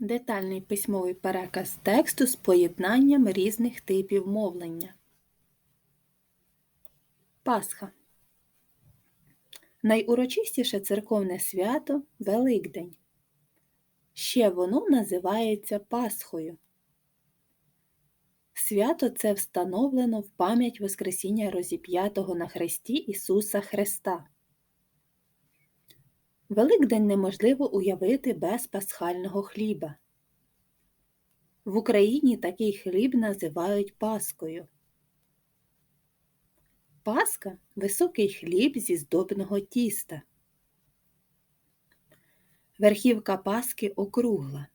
Детальний письмовий переказ тексту з поєднанням різних типів мовлення. Пасха. Найурочистіше церковне свято Великдень. Ще воно називається Пасхою. Свято це встановлено в пам'ять Воскресіння розіп'ятого на хресті Ісуса Христа. Великдень неможливо уявити без пасхального хліба. В Україні такий хліб називають паскою. Паска високий хліб зі здобного тіста. Верхівка паски округла.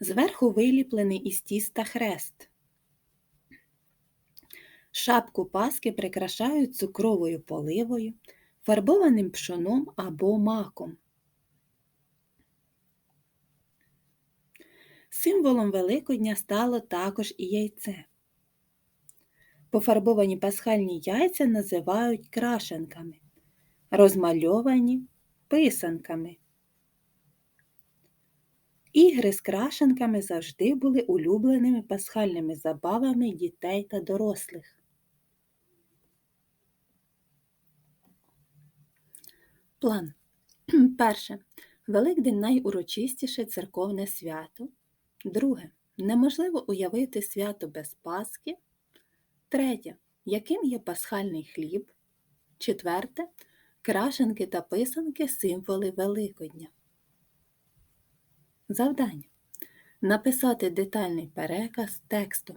Зверху виліплений із тіста хрест. Шапку паски прикрашають цукровою поливою, фарбованим пшоном або маком. Символом Великодня стало також і яйце. Пофарбовані пасхальні яйця називають крашенками, розмальовані писанками. Ігри з крашенками завжди були улюбленими пасхальними забавами дітей та дорослих. План. Перше. Великдень найурочистіше церковне свято. Друге. Неможливо уявити свято без Пасхи. Третє. Яким є пасхальний хліб? Четверте. Крашенки та писанки символи Великодня. Завдання. Написати детальний переказ тексту.